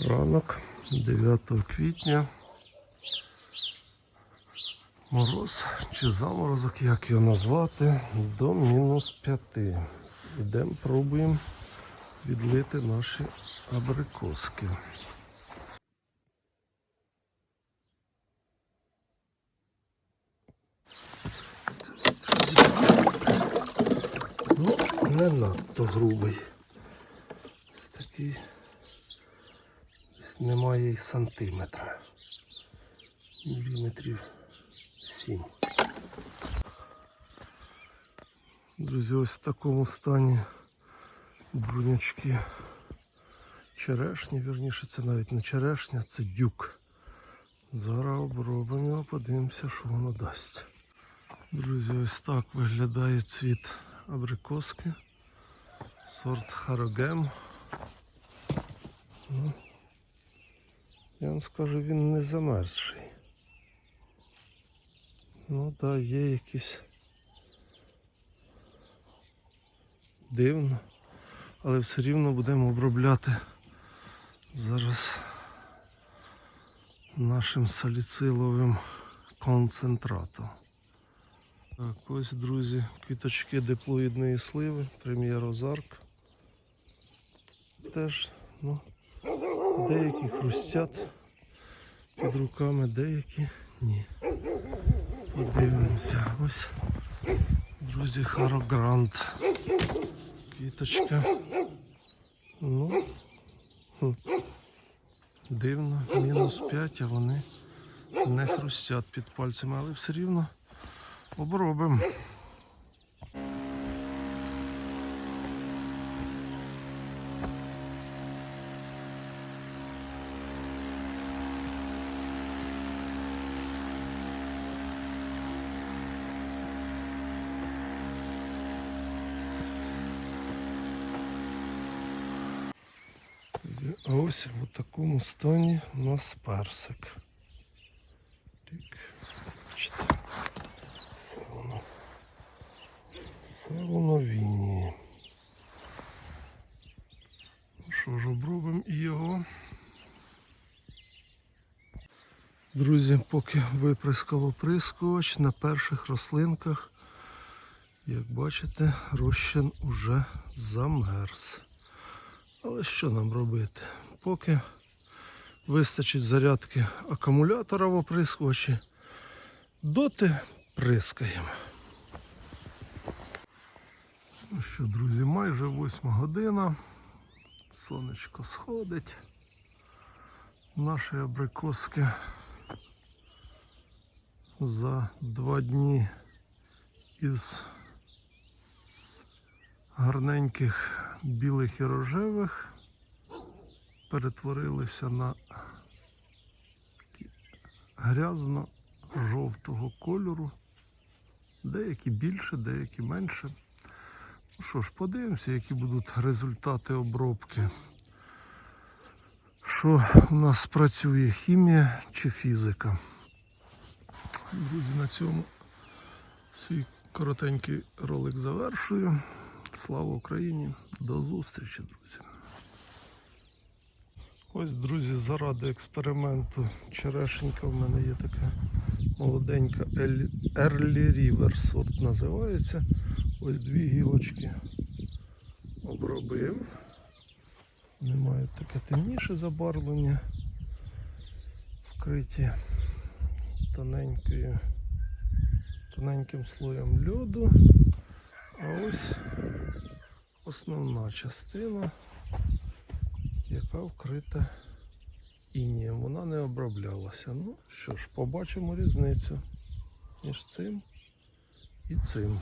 Ранок 9 квітня. Мороз чи заморозок, як його назвати, до мінус 5. Ідемо, пробуємо відлити наші абрикоски. Ну, не надто грубий. Такий немає і сантиметра. Міліметрів 7. Друзі, ось в такому стані брунячки черешні, вірніше, це навіть не черешня, це дюк. Зараз обробимо його, подивимося, що воно дасть. Друзі, ось так виглядає цвіт абрикоски. Сорт Харогем. Я вам скажу, він не замерзший. Ну так, да, є якісь дивно, але все рівно будемо обробляти зараз нашим саліциловим концентратом. Так, ось, друзі, квіточки диплоїдної сливи, прем'єр Озарк. Теж, ну, деякі хрустять під руками, деякі ні. Подивимося. Ось, друзі, Харогрант. Квіточка. Ну, дивно, мінус 5, а вони не хрустять під пальцями, але все рівно обробимо. А ось в такому стані у нас персик. Так, все воно. Все воно вініє. Ну що ж, обробимо і його. Друзі, поки виприскав оприскувач на перших рослинках, як бачите, розчин уже замерз. Але що нам робити? Поки вистачить зарядки акумулятора в оприскувачі, доти прискаємо. Ну що, друзі, майже восьма година. Сонечко сходить. Наші абрикоски за два дні із гарненьких білих і рожевих перетворилися на грязно-жовтого кольору. Деякі більше, деякі менше. Ну що ж, подивимося, які будуть результати обробки. Що у нас працює хімія чи фізика. Друзі, на цьому свій коротенький ролик завершую. Слава Україні! До зустрічі, друзі! Ось, друзі, заради експерименту черешенька в мене є така молоденька Early River сорт називається. Ось дві гілочки обробив. Вони мають таке темніше забарвлення, вкриті тоненькою, тоненьким слоєм льоду. А ось основна частина, яка вкрита інієм. Вона не оброблялася. Ну що ж, побачимо різницю між цим і цим.